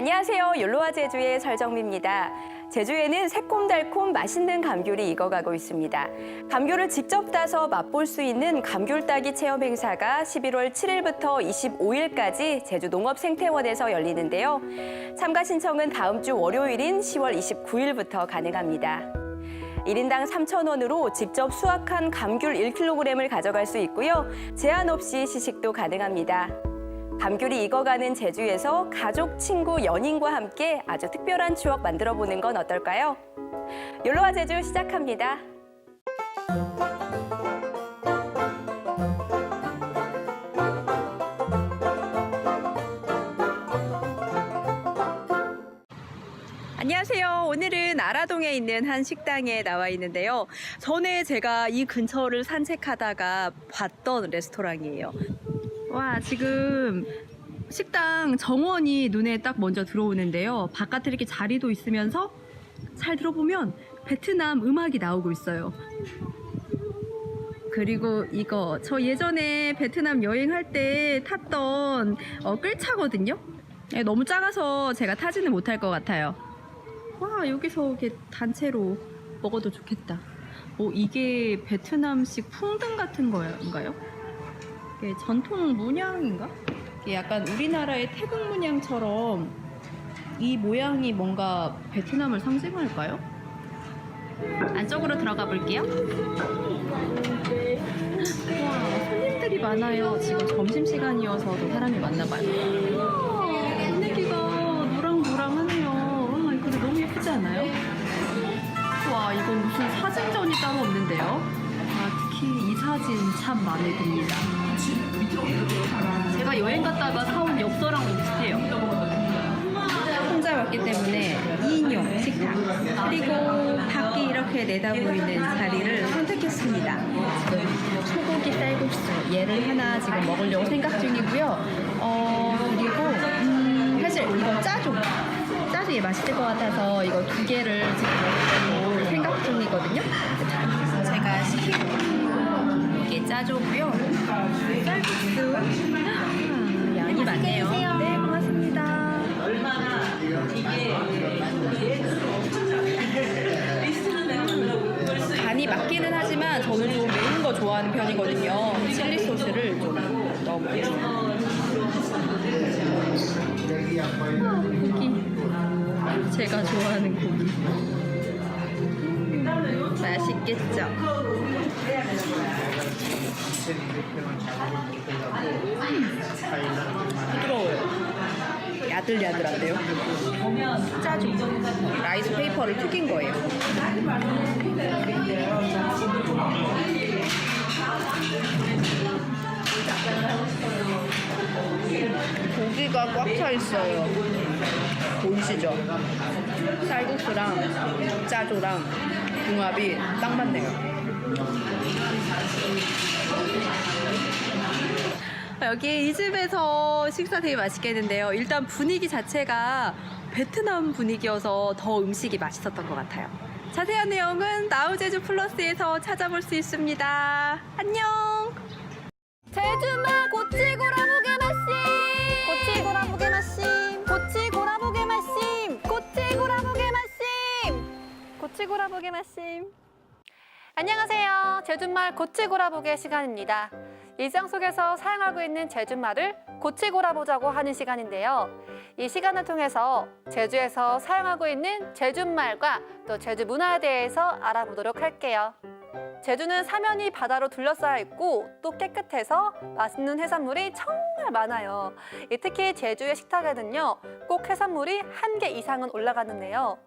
안녕하세요. 욜로와 제주의 설정미입니다. 제주에는 새콤달콤 맛있는 감귤이 익어가고 있습니다. 감귤을 직접 따서 맛볼 수 있는 감귤 따기 체험 행사가 11월 7일부터 25일까지 제주 농업생태원에서 열리는데요. 참가 신청은 다음 주 월요일인 10월 29일부터 가능합니다. 1인당 3,000원으로 직접 수확한 감귤 1kg을 가져갈 수 있고요. 제한 없이 시식도 가능합니다. 감귤이 익어가는 제주에서 가족, 친구, 연인과 함께 아주 특별한 추억 만들어 보는 건 어떨까요? 욜로와 제주 시작합니다. 안녕하세요. 오늘은 아라동에 있는 한 식당에 나와 있는데요. 전에 제가 이 근처를 산책하다가 봤던 레스토랑이에요. 와, 지금 식당 정원이 눈에 딱 먼저 들어오는데요. 바깥에 이렇게 자리도 있으면서 잘 들어보면 베트남 음악이 나오고 있어요. 그리고 이거 저 예전에 베트남 여행할 때 탔던 어, 끌차거든요. 예, 너무 작아서 제가 타지는 못할 것 같아요. 와 여기서 이렇게 단체로 먹어도 좋겠다. 어, 이게 베트남식 풍등 같은 거인가요? 이게 전통 문양인가? 이게 약간 우리나라의 태국 문양처럼 이 모양이 뭔가 베트남을 상징할까요? 안쪽으로 들어가 볼게요. 와, 손님들이 많아요. 지금 점심시간이어서도 사람이 많나 봐요. 우와, 분위기가 노랑노랑하네요. 와, 이거 너무 예쁘지 않아요? 와, 이건 무슨 사진전이 따로 없는데요. 아, 특히 이 사진 참 마음에 듭니다. 제가 여행 갔다가 사온 엽서랑 비슷해요. 혼자 왔기 때문에 2인용 식탁 그리고 밖이 이렇게 내다보이는 자리를 선택했습니다. 소고기 쌀국수 얘를 하나 지금 먹으려고 생각 중이고요. 어 그리고 음, 사실 이거 짜조 짜조 얘 맛있을 것 같아서 이거 두 개를 지금 먹으려고 생각 중이거든요. 제가 이게 짜조고요. 쌀국수 아, 양이 많네요. 네 고맙습니다. 간이 맞기는 하지만 저는 좀 매운 거 좋아하는 편이거든요. 칠리 소스를 좀 넣어보겠습니다. 아, 고기. 제가 좋아하는 고기. 음, 맛있겠죠? 부드러워요. 야들야들한데요? 짜죠. 라이스 페이퍼를 튀긴 거예요. 고기가 꽉 차 있어요. 보이시죠? 쌀국수랑 짜조랑 궁합이 딱 맞네요. 여기 이 집에서 식사 되게 맛있게 했는데요. 일단 분위기 자체가 베트남 분위기여서 더 음식이 맛있었던 것 같아요. 자세한 내용은 나우제주 플러스에서 찾아볼 수 있습니다. 안녕! 제주마 고치고라무게 마심 고치고라무게 마심 고치고라무게 마심 고치고라무게 마심 고치고라무게 마심 안녕하세요 제주말 고치고라보게 시간입니다 일상 속에서 사용하고 있는 제주말을 고치고라보자고 하는 시간인데요 이 시간을 통해서 제주에서 사용하고 있는 제주말과 또 제주 문화에 대해서 알아보도록 할게요 제주는 사면이 바다로 둘러싸여 있고 또 깨끗해서 맛있는 해산물이 정말 많아요. 이 특히 제주의 식탁에는요, 꼭 해산물이 한 개 이상은 올라가는데요.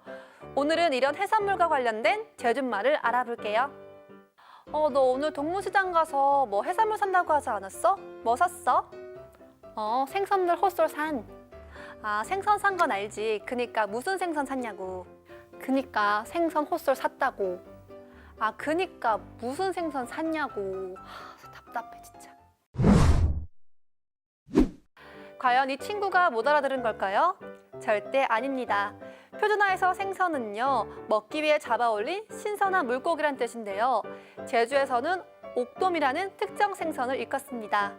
오늘은 이런 해산물과 관련된 제주말을 알아볼게요. 어, 너 오늘 동문시장 가서 뭐 해산물 산다고 하지 않았어? 뭐 샀어? 어, 생선들 헛솔 산. 아, 생선 산 건 알지. 그니까 무슨 생선 샀냐고. 그니까 생선 헛솔 샀다고. 아, 그니까 무슨 생선 샀냐고. 하, 답답해 진짜. 과연 이 친구가 못 알아들은 걸까요? 절대 아닙니다. 표준화에서 생선은요, 먹기 위해 잡아올린 신선한 물고기란 뜻인데요. 제주에서는 옥돔이라는 특정 생선을 일컫습니다.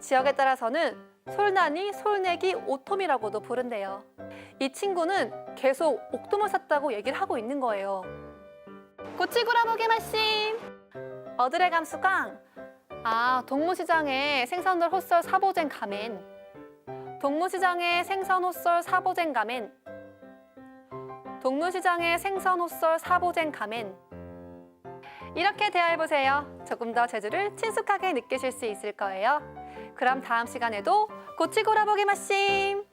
지역에 따라서는 솔난이, 솔내기, 오톰이라고도 부른대요. 이 친구는 계속 옥돔을 샀다고 얘기를 하고 있는 거예요. 고치구라보게 말씀! 어드레 감수강! 아, 동무시장에 생선들 헛설 사보젠 가멘. 동무시장에 생선 헛설 사보젠 가멘. 동무시장에 생선 헛설 사보젠 가멘. 이렇게 대화해보세요. 조금 더 제주를 친숙하게 느끼실 수 있을 거예요. 그럼 다음 시간에도 고치고라보기 마심!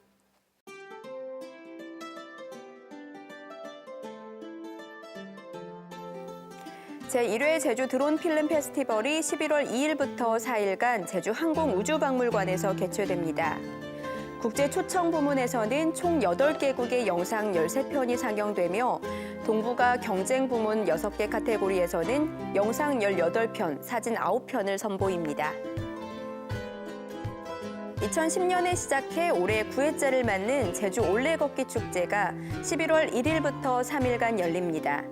제1회 제주 드론 필름 페스티벌이 11월 2일부터 4일간 제주 항공우주박물관에서 개최됩니다. 국제 초청 부문에서는 총 8개국의 영상 13편이 상영되며 동북아 경쟁 부문 6개 카테고리에서는 영상 18편, 사진 9편을 선보입니다. 2010년에 시작해 올해 9회째를 맞는 제주 올레 걷기 축제가 11월 1일부터 3일간 열립니다.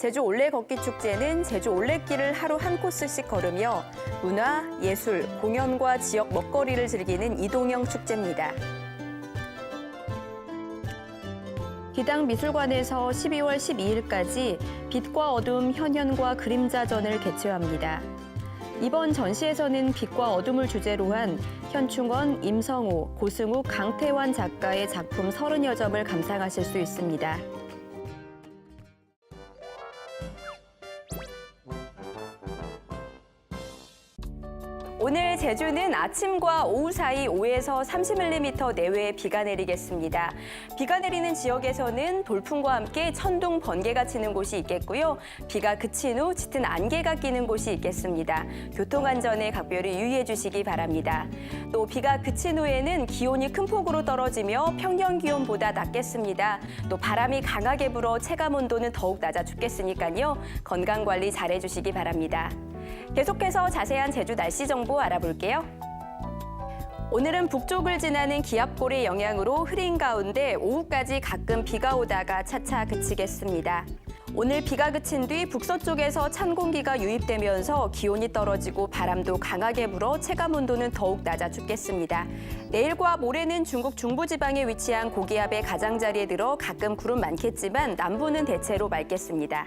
제주 올레 걷기 축제는 제주 올레길을 하루 한 코스씩 걸으며 문화, 예술, 공연과 지역 먹거리를 즐기는 이동형 축제입니다. 기당 미술관에서 12월 12일까지 빛과 어둠, 현현과 그림자전을 개최합니다. 이번 전시에서는 빛과 어둠을 주제로 한 현충원, 임성우, 고승욱, 강태환 작가의 작품 30여 점을 감상하실 수 있습니다. 오늘 제주는 아침과 오후 사이 5에서 30mm 내외의 비가 내리겠습니다. 비가 내리는 지역에서는 돌풍과 함께 천둥, 번개가 치는 곳이 있겠고요. 비가 그친 후 짙은 안개가 끼는 곳이 있겠습니다. 교통안전에 각별히 유의해 주시기 바랍니다. 또 비가 그친 후에는 기온이 큰 폭으로 떨어지며 평년 기온보다 낮겠습니다. 또 바람이 강하게 불어 체감 온도는 더욱 낮아 죽겠으니까요. 건강 관리 잘 해 주시기 바랍니다. 계속해서 자세한 제주 날씨 정보 알아볼게요. 오늘은 북쪽을 지나는 기압골의 영향으로 흐린 가운데 오후까지 가끔 비가 오다가 차차 그치겠습니다. 오늘 비가 그친 뒤 북서쪽에서 찬 공기가 유입되면서 기온이 떨어지고 바람도 강하게 불어 체감 온도는 더욱 낮아 죽겠습니다. 내일과 모레는 중국 중부지방에 위치한 고기압의 가장자리에 들어 가끔 구름 많겠지만 남부는 대체로 맑겠습니다.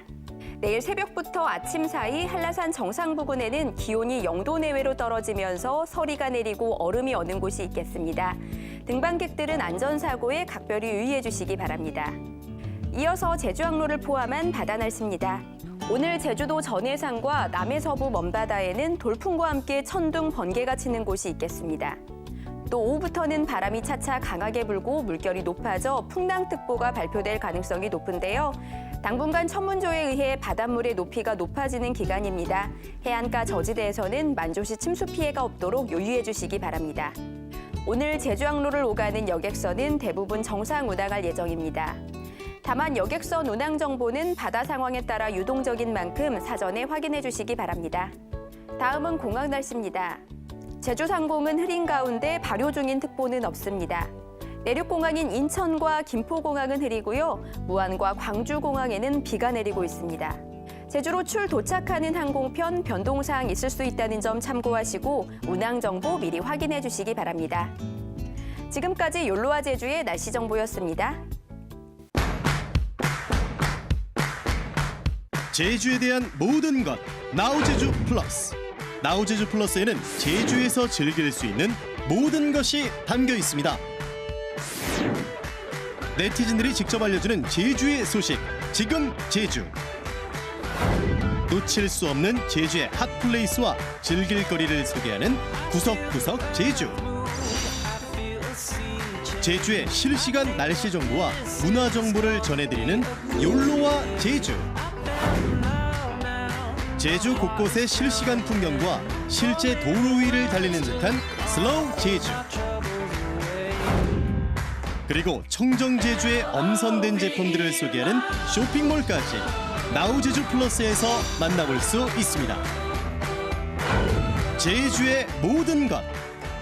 내일 새벽부터 아침 사이 한라산 정상 부근에는 기온이 0도 내외로 떨어지면서 서리가 내리고 얼음이 어는 곳이 있겠습니다. 등반객들은 안전사고에 각별히 유의해 주시기 바랍니다. 이어서 제주항로를 포함한 바다 날씨입니다. 오늘 제주도 전해상과 남해서부 먼바다에는 돌풍과 함께 천둥, 번개가 치는 곳이 있겠습니다. 또 오후부터는 바람이 차차 강하게 불고 물결이 높아져 풍랑특보가 발표될 가능성이 높은데요. 당분간 천문조에 의해 바닷물의 높이가 높아지는 기간입니다. 해안가 저지대에서는 만조시 침수 피해가 없도록 유의해 주시기 바랍니다. 오늘 제주항로를 오가는 여객선은 대부분 정상 운항할 예정입니다. 다만 여객선 운항 정보는 바다 상황에 따라 유동적인 만큼 사전에 확인해 주시기 바랍니다. 다음은 공항 날씨입니다. 제주 상공은 흐린 가운데 발효 중인 특보는 없습니다. 내륙공항인 인천과 김포공항은 흐리고요. 무안과 광주공항에는 비가 내리고 있습니다. 제주로 출 도착하는 항공편 변동사항 있을 수 있다는 점 참고하시고 운항 정보 미리 확인해 주시기 바랍니다. 지금까지 욜로와 제주의 날씨 정보였습니다. 제주에 대한 모든 것 나우제주 플러스 나우제주 플러스에는 제주에서 즐길 수 있는 모든 것이 담겨 있습니다 네티즌들이 직접 알려주는 제주의 소식. 지금 제주. 놓칠 수 없는 제주의 핫플레이스와 즐길 거리를 소개하는 구석구석 제주. 제주의 실시간 날씨 정보와 문화 정보를 전해드리는 욜로와 제주. 제주 곳곳의 실시간 풍경과 실제 도로 위를 달리는 듯한 슬로우 제주 그리고 청정 제주의 엄선된 제품들을 소개하는 쇼핑몰까지 나우제주 플러스에서 만나볼 수 있습니다. 제주의 모든 것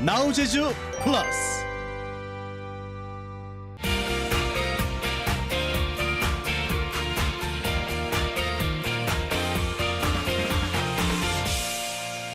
나우제주 플러스